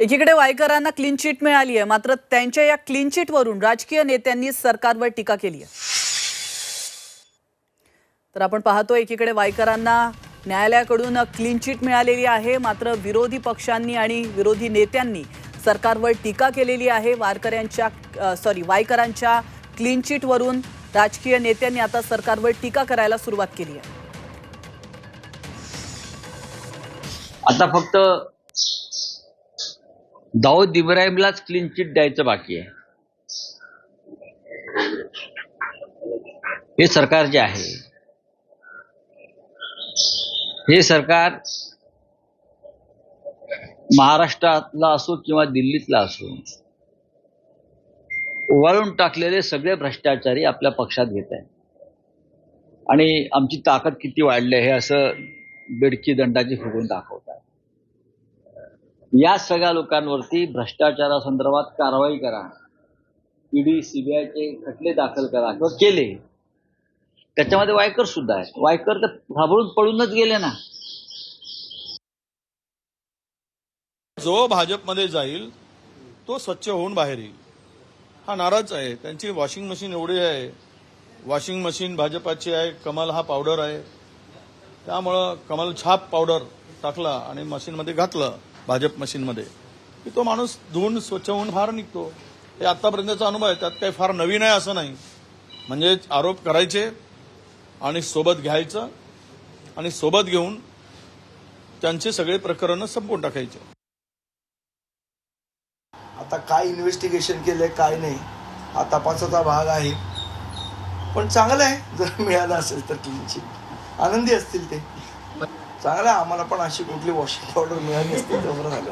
एकीकडे वायकरांना clean chit मिळाली आहे मात्र त्यांच्या या क्लीन चिटवरून राजकीय नेत्यांनी सरकारवर टीका केली आहे. तर आपण पाहतो एकीकडे वायकरांना न्यायालयाकडून क्लीन चिट मिळालेली आहे मात्र विरोधी पक्षांनी आणि विरोधी नेत्यांनी सरकारवर टीका केलेली आहे. वारकऱ्यांच्या सॉरी वायकरांच्या क्लीन चिटवरून राजकीय नेत्यांनी आता सरकारवर टीका करायला सुरुवात केली आहे. आता फक्त दाऊद इब्राहिमलाच क्लीन चिट द्यायचं बाकी आहे. हे सरकार जे आहे हे सरकार महाराष्ट्रातला असो किंवा दिल्लीतला असो ओवाळून टाकलेले सगळे भ्रष्टाचारी आपल्या पक्षात घेत आहे आणि आमची ताकद किती वाढली आहे हे असं बेडकी दंडाची फुगून दाखवतात. या सगळ्या लोकांवरती भ्रष्टाचारासंदर्भात कारवाई करा. ईडी सीबीआयचे खटले दाखल करा किंवा केले. त्याच्यामध्ये वायकर सुद्धा आहेत. वायकर तर घाबरून पळूनच गेले ना. जो भाजपमध्ये जाईल तो स्वच्छ होऊन बाहेर येईल. हा नाराज आहे. त्यांची वॉशिंग मशीन एवढी आहे. वॉशिंग मशीन भाजपाची आहे. कमल हा पावडर आहे. त्यामुळं कमल छाप पावडर टाकला आणि मशीनमध्ये घातलं. भाजप मशीनमध्ये की तो माणूस धुवून स्वच्छ होऊन फार निघतो. हे आतापर्यंतचा अनुभव आहे त्यात काही फार नवीन आहे असं नाही. म्हणजे आरोप करायचे आणि सोबत घ्यायचं आणि सोबत घेऊन त्यांचे सगळे प्रकरणं संपवून टाकायचे. आता काय इन्व्हेस्टिगेशन केलंय काय नाही हा तपासाचा भाग आहे. पण चांगलं आहे जर मिळालं असेल तर क्लीनची आनंदी असतील ते. चांगला आम्हाला पण अशी कुठली वॉशिंग पावडर मिळाली असते तेवढं बरं झालं